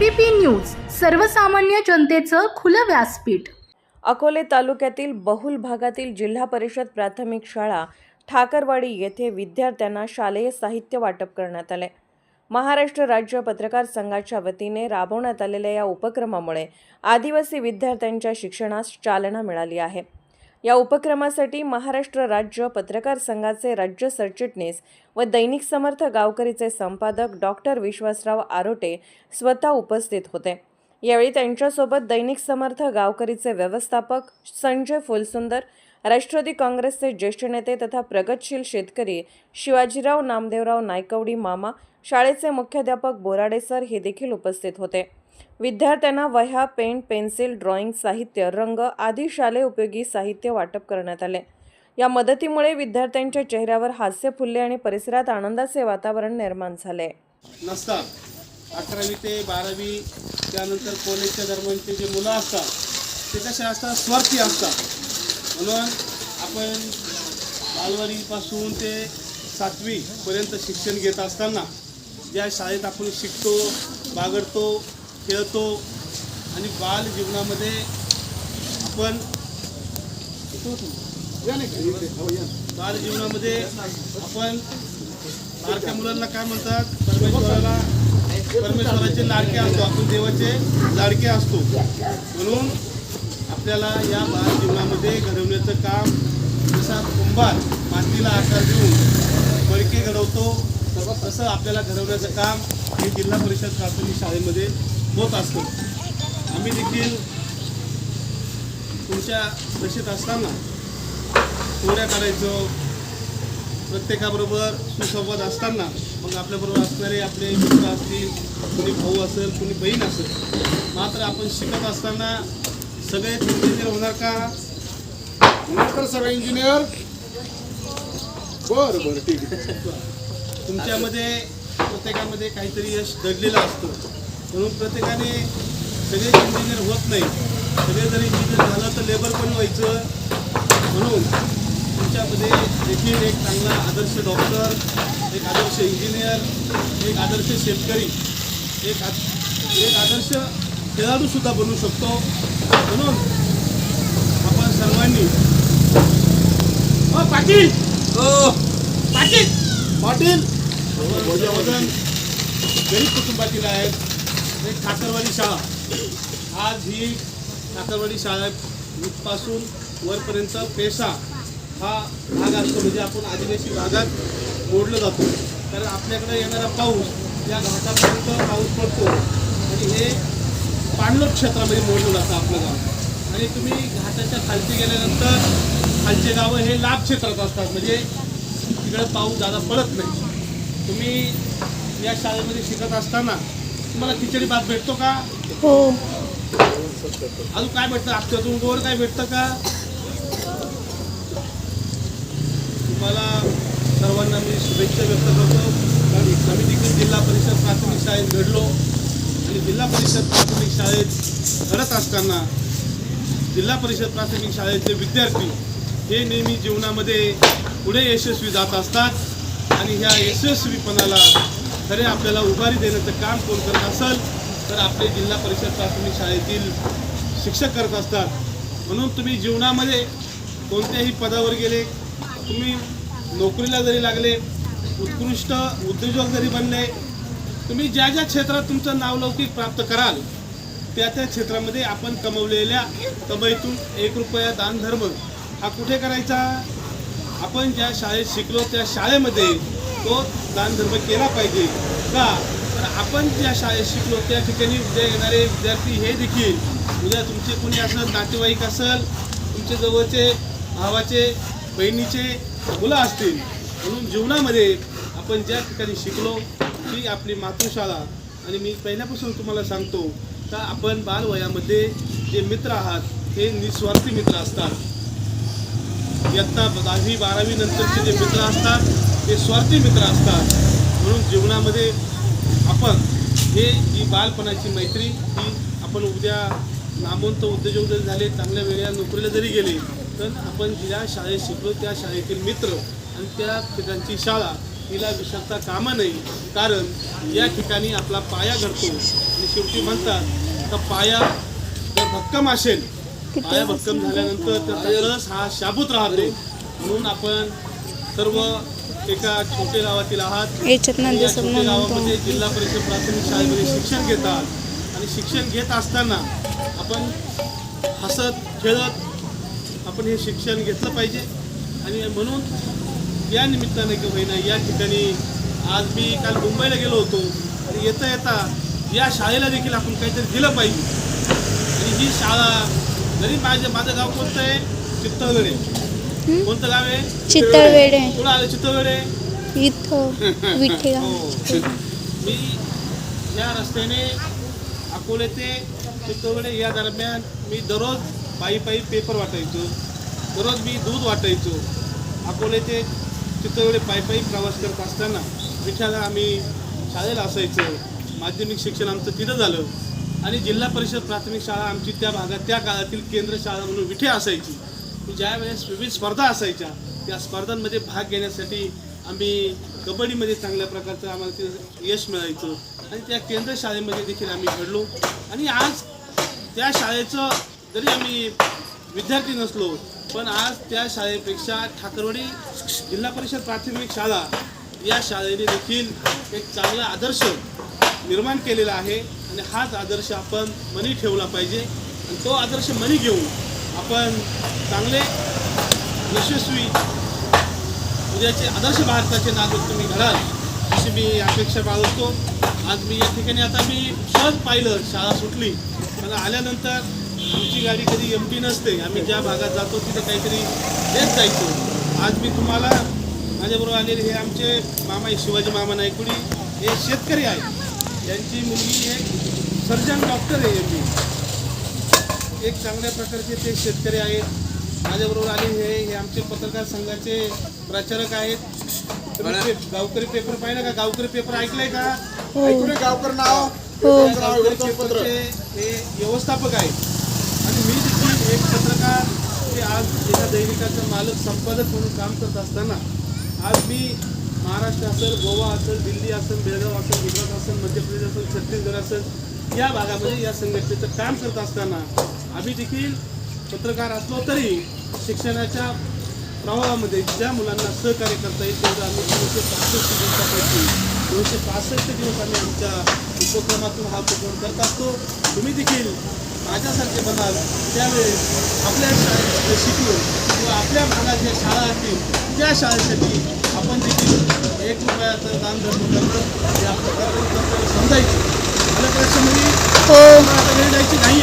ABP news सर्वसामान्य जनतेचं खुलं व्यासपीठ. अकोले तालुक्यातील बहुल भागातील जिल्हा परिषद प्राथमिक शाळा ठाकरवाडी येथे विद्यार्थ्यांना शालेय साहित्य वाटप करण्यात आले. महाराष्ट्र राज्य पत्रकार संघाच्या वतीने राबवण्यात आलेल्या या उपक्रमामुळे आदिवासी विद्यार्थ्यांच्या शिक्षणास चालना मिळाली आहे. या उपक्रमासाठी महाराष्ट्र राज्य पत्रकार संघाचे राज्य सरचिटणीस व दैनिक समर्थ गावकरीचे संपादक डॉक्टर विश्वासराव आरोटे स्वतः उपस्थित होते. यावेळी त्यांच्यासोबत दैनिक समर्थ गावकरीचे व्यवस्थापक संजय फुलसुंदर राष्ट्रवादी काँग्रेसचे ज्येष्ठ नेते तथा प्रगतशील शेतकरी शिवाजीराव नामदेवराव नायकवडी मामा शाळेचे मुख्याध्यापक बोराडे सर हे देखील उपस्थित होते. विद्यार्थ्यांना वह्या पेन पेन्सिल ड्रॉइंग साहित्य रंग आदी शालेय उपयोगी साहित्य वाटप करण्यात आले. या मदतीमुळे विद्यार्थ्यांच्या चेहऱ्यावर हास्य फुलले आणि परिसरात आनंदाचे वातावरण निर्माण झाले. नसतात अकरावी ते बारावी त्यानंतर कॉलेजच्या दरम्यानचे जे मुलं असतात ते कसे असतात स्वार्थी असतात. म्हणून आपण बालवाडीपासून ते सातवीपर्यंत शिक्षण घेत असताना ज्या शाळेत आपण शिकतो बागडतो खेळतो आणि बाल जीवनामध्ये आपण बाल जीवनामध्ये आपण लाडक्या मुलांना काय म्हणतात? परमेश्वराला परमेश्वराचे लाडके असतो. आपण देवाचे लाडके असतो. म्हणून आपल्याला या बाल जीवनामध्ये घडवण्याचं काम जसा कुंभार मातीला आकार देऊन मडके घडवतो तसं आपल्याला घडवण्याचं काम हे जिल्हा परिषद प्राथमिक शाळेमध्ये होत असतो. आम्ही देखील तुमच्या दशेत असताना कोड्या करायचो. प्रत्येकाबरोबर सुसंवाद असताना मग आपल्याबरोबर असणारे आपले मित्र असतील कुणी भाऊ असेल कुणी बहीण असेल मात्र आपण शिकत असताना सगळे इंजिनियर होणार का? होणार तर सगळं इंजिनियर. बरं बरं ठीक आहे. तुमच्यामध्ये प्रत्येकामध्ये काहीतरी यश दडलेलं असतं. म्हणून प्रत्येकाने सगळेच इंजिनियर होत नाही. सगळे जर इंजिनियर झालं तर लेबर पण व्हायचं. म्हणून तुमच्यामध्ये देखील एक चांगला आदर्श डॉक्टर एक आदर्श इंजिनियर एक आदर्श शेतकरी एक आ- एक आदर्श खेळाडूसुद्धा बनू शकतो. म्हणून आपण सर्वांनी अ, पाटील! पाटील! पाटील! वजन गरीब कुटुंबातील आहेत. एक ठाकरवाडी शाळा. आज ही ठाकरवाडी शाळा पासून वरपर्यंत पेशा हा भाग असतो म्हणजे आपण आदिवासी भागात मोडलं जातो. कारण आपल्याकडे येणारा पाऊस या घाटापर्यंत पाऊस पडतो. आणि हे पाणलोट क्षेत्रामध्ये मोडलं जातं आपलं गाव. आणि तुम्ही घाटाच्या खालती गेल्यानंतर खालचे गावं हे लाभ क्षेत्रात असतात म्हणजे तिकडं पाऊस जादा पडत नाही. तुम्ही या शाळेमध्ये शिकत असताना तुम्हाला खिचडी भात भेटतो का? हो. अजून काय भेटतं? आपल्यातून गोड काय भेटतं का? तुम्हाला सर्वांना मी शुभेच्छा व्यक्त करतो. कारण आम्ही देखील जिल्हा परिषद प्राथमिक शाळेत घडलो आणि जिल्हा परिषद प्राथमिक शाळेत घडत असताना जिल्हा परिषद प्राथमिक शाळेचे विद्यार्थी हे नेहमी जीवनामध्ये पुढे यशस्वी जात असतात आणि ह्या यशस्वीपणाला खरे आपल्याला उभारी देण्याचं काम कोण करत असेल तर आपले जिल्हा परिषद प्राथमिक शाळेतील शिक्षक करत असतात. म्हणून तुम्ही जीवनामध्ये कोणत्याही पदावर गेले तुम्ही नोकरीला जरी लागले उत्कृष्ट उद्योजक जरी बनले तुम्ही ज्या ज्या क्षेत्रात तुमचं नावलौकिक प्राप्त कराल त्या त्या क्षेत्रामध्ये आपण कमवलेल्या कमाईतून एक रुपया दान धर्म हा कुठे करायचा? आपण ज्या शाळेत शिकलो त्या शाळेमध्ये तो दान धर्म केला पाहिजे का? तर आपण ज्या शाळेत शिकलो त्या ठिकाणी उद्या येणारे विद्यार्थी हे देखील. उद्या तुमचे कोणी असेल नातेवाईक असेल तुमचे जवळचे भावाचे बहिणीचे मुलं असतील. म्हणून जीवनामध्ये आपण ज्या ठिकाणी शिकलो ती आपली मातृशाळा. आणि मी पहिल्यापासून तुम्हाला सांगतो का आपण बालवयामध्ये जे मित्र आहात हे निस्वार्थी मित्र असतात. इयत्ता दहावी बारावी नंतरचे जे मित्र असतात ते स्वार्थी मित्र असतात म्हणून जीवनामध्ये आपण हे ही बालपणाची मैत्री ही आपण उद्या नामवंत उद्योजक जरी झाले चांगल्या वेगळ्या नोकरीला जरी गेले तर आपण ज्या शाळेत शिकलो त्या शाळेतील मित्र आणि त्या ठिकाणची शाळा तिला विसरता कामा नये. कारण या ठिकाणी आपला पाया घडतो आणि शेवटी म्हणतात का पाया जर भक्कम असेल पाया भक्कम झाल्यानंतर त्याचा कळस हा शाबूत राहतो. म्हणून आपण सर्व एका छोटे गावातील आहात. याच्यात या छोट्या गावामध्ये म्हणतो. जिल्हा परिषद प्राथमिक शाळेमध्ये शिक्षण घेतात. आणि शिक्षण घेत असताना आपण हसत खेळत आपण हे शिक्षण घेतलं पाहिजे. आणि म्हणून या निमित्ताने की होईना या ठिकाणी आज मी काल मुंबईला गेलो होतो. आणि येता येता या शाळेला देखील आपण काहीतरी दिलं पाहिजे. आणि ही शाळा जरी माझे माझं गाव कोणतं आहे? चित्तळवेडे कोणतं गाव आहे? चितळवेडे कुठं आलं चित्तळवेडे इथं हो. मी या रस्त्याने अकोले ते चित्तोडे या दरम्यान मी दररोज पायी पायी पेपर वाटायचो. दररोज मी दूध वाटायचो. अकोले ते चित्तोडे पायी पायी प्रवास करत असताना विठ्याला आम्ही शाळेला असायचो. माध्यमिक शिक्षण आमचं तिथं झालं. आणि जिल्हा परिषद प्राथमिक शाळा आमची त्या भागात त्या काळातील केंद्र शाळा म्हणून विठे असायची. ज्या वेळेस विविध स्पर्धा असायच्या त्या स्पर्धांमध्ये भाग घेण्यासाठी आम्ही कबड्डीमध्ये चांगल्या प्रकारचं आम्हाला ते यश मिळायचं आणि त्या केंद्र शाळेमध्ये देखील आम्ही घडलो. आणि आज त्या शाळेचं जरी आम्ही विद्यार्थी नसलो पण आज त्या शाळेपेक्षा ठाकरवाडी जिल्हा परिषद प्राथमिक शाळा या शाळेने देखील एक चांगला आदर्श निर्माण केलेला आहे. आणि हाच आदर्श आपण मनी ठेवला पाहिजे. आणि तो आदर्श मनी घेऊन आपण चांगले यशस्वी उद्याचे आदर्श भारताचे नागरिक तुम्ही घडाल अशी मी अपेक्षा बाळगतो. आज मी या ठिकाणी आता मी सहज पाहिलं शाळा सुटली मला आल्यानंतर आमची गाडी कधी एम टी नसते. आम्ही ज्या भागात जातो तिथे काहीतरी देत जायचो. आज मी तुम्हाला माझ्याबरोबर आलेले हे आमचे मामा आहे, शिवाजी मामा नायकुडी हे शेतकरी आहेत. यांची मुलगी हे सर्जन डॉक्टर आहे एम एक चांगल्या प्रकारचे ते शेतकरी आहेत. माझ्याबरोबर आले हे हे आमचे पत्रकार संघाचे प्रचारक आहेत. गावकरी पेपर पाहिलं का? गावकरी पेपर ऐकलंय का? ऐकून गावकर नाव. हो. गावकरी वृत्तपत्र पेपरचे हे व्यवस्थापक आहेत. आणि मी देखील एक पत्रकार ते आज एका दैनिकाचा मालक संपादक म्हणून काम करत असताना आज मी महाराष्ट्र असेल गोवा असेल दिल्ली असेल बेळगाव असेल गुजरात असेल मध्य प्रदेश असेल छत्तीसगड असेल या भागामध्ये या संघटनेचं काम करत असताना आम्ही देखील पत्रकार असलो तरी शिक्षणाच्या प्रवाहामध्ये ज्या मुलांना सहकार्य करता येईल तेवढं आम्ही दोनशे पासष्ट दिवसापैकी दोनशे पासष्ट दिवस आम्ही आमच्या उपक्रमातून हा उपक्रम करत असतो. तुम्ही देखील माझ्यासारखे बनाल त्यावेळेस आपल्या शाळेत शिकलो किंवा आपल्या भागात ज्या शाळा असतील त्या शाळेसाठी आपण देखील एक रुपयाचं दान धर्म करणं हे आपलं कर्तव्य समजायचं मला प्रश्न म्हणजे हो आता वेळ जायची नाही आहे का हो.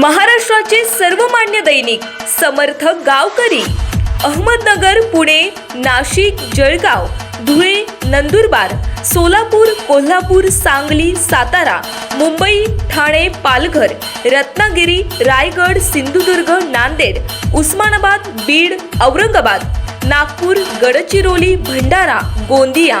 महाराष्ट्राचे सर्वमान्य दैनिक समर्थ गावकरी अहमदनगर पुणे नाशिक जळगाव धुळे नंदुरबार सोलापूर कोल्हापूर सांगली सातारा मुंबई ठाणे पालघर रत्नागिरी रायगड सिंधुदुर्ग नांदेड उस्मानाबाद बीड औरंगाबाद नागपूर गडचिरोली भंडारा गोंदिया